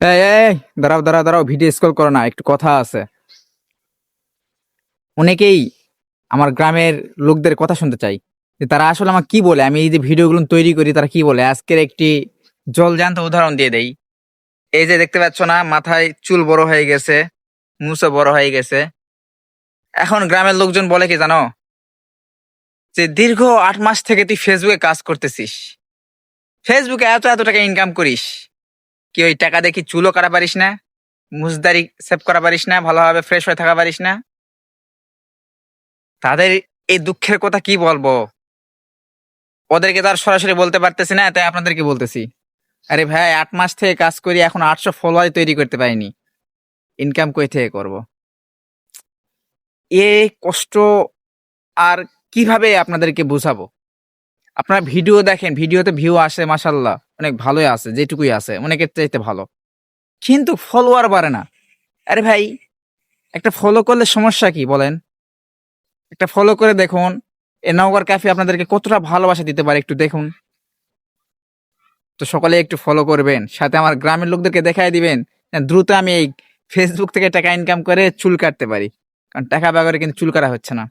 এই এই দাঁড়াও দাঁড়াও দাঁড়াও, ভিডিও স্কল করো না, একটু কথা আছে। অনেকেই আমার গ্রামের লোকদের কথা শুনতে চাই, যে তারা আসলে আমার কি বলে? আমি এই যে ভিডিওগুলো তৈরি করি, তারা কি বলে? আজকের একটি জলজান্ত উদাহরণ দিয়ে দেই। এই যে দেখতে পাচ্ছ না, মাথায় চুল বড় হয়ে গেছে মুছও বড় হয়ে গেছে। এখন গ্রামের লোকজন বলে কি জানো? যে দীর্ঘ আট মাস থেকে তুই ফেসবুকে কাজ করতেছিস। ফেসবুকে এত এত টাকা ইনকাম করিস। কি ওই টাকা দেখি চুলও করা পারিস না? মুজদারি সেভ করা পারিস না? ভালোভাবে ফ্রেশ হয়ে থাকা পারিস না? তাদের এই দুঃখের কথা কি বলব? ওদেরকে তো আর সরাসরি বলতে পারতেছি না, তাই আপনাদেরকে বলতেছি? আরে ভাই, আট মাস থেকে কাজ করি, এখন আটশো ফলোয়ার তৈরি করতে পারিনি। ইনকাম কই থেকে করব? এ কষ্ট আর কীভাবে আপনাদেরকে বুঝাবো? আপনারা ভিডিও দেখেন, ভিডিওতে ভিউ আসে মাসাল্লাহ অনেক ভালোই আছে, যেটুকুই আছে, অনেকের চাইতে ভালো। কিন্তু ফলোয়ার বাড়ে না। আরে ভাই, একটা ফলো করলে সমস্যা কি বলেন? একটা ফলো করে দেখুন, এ নগর ক্যাফে আপনাদেরকে কতটা ভালোবাসা দিতে পারে একটু দেখুন। তো সকলে একটু ফলো করবেন, সাথে আমার গ্রামের লোকদেরকে দেখাই দিবেন দ্রুত আমি এই ফেসবুক থেকে টাকা ইনকাম করে চুল কাটতে পারি। কারণ টাকা ব্যবহারে কিন্তু চুল কাটা হচ্ছে না।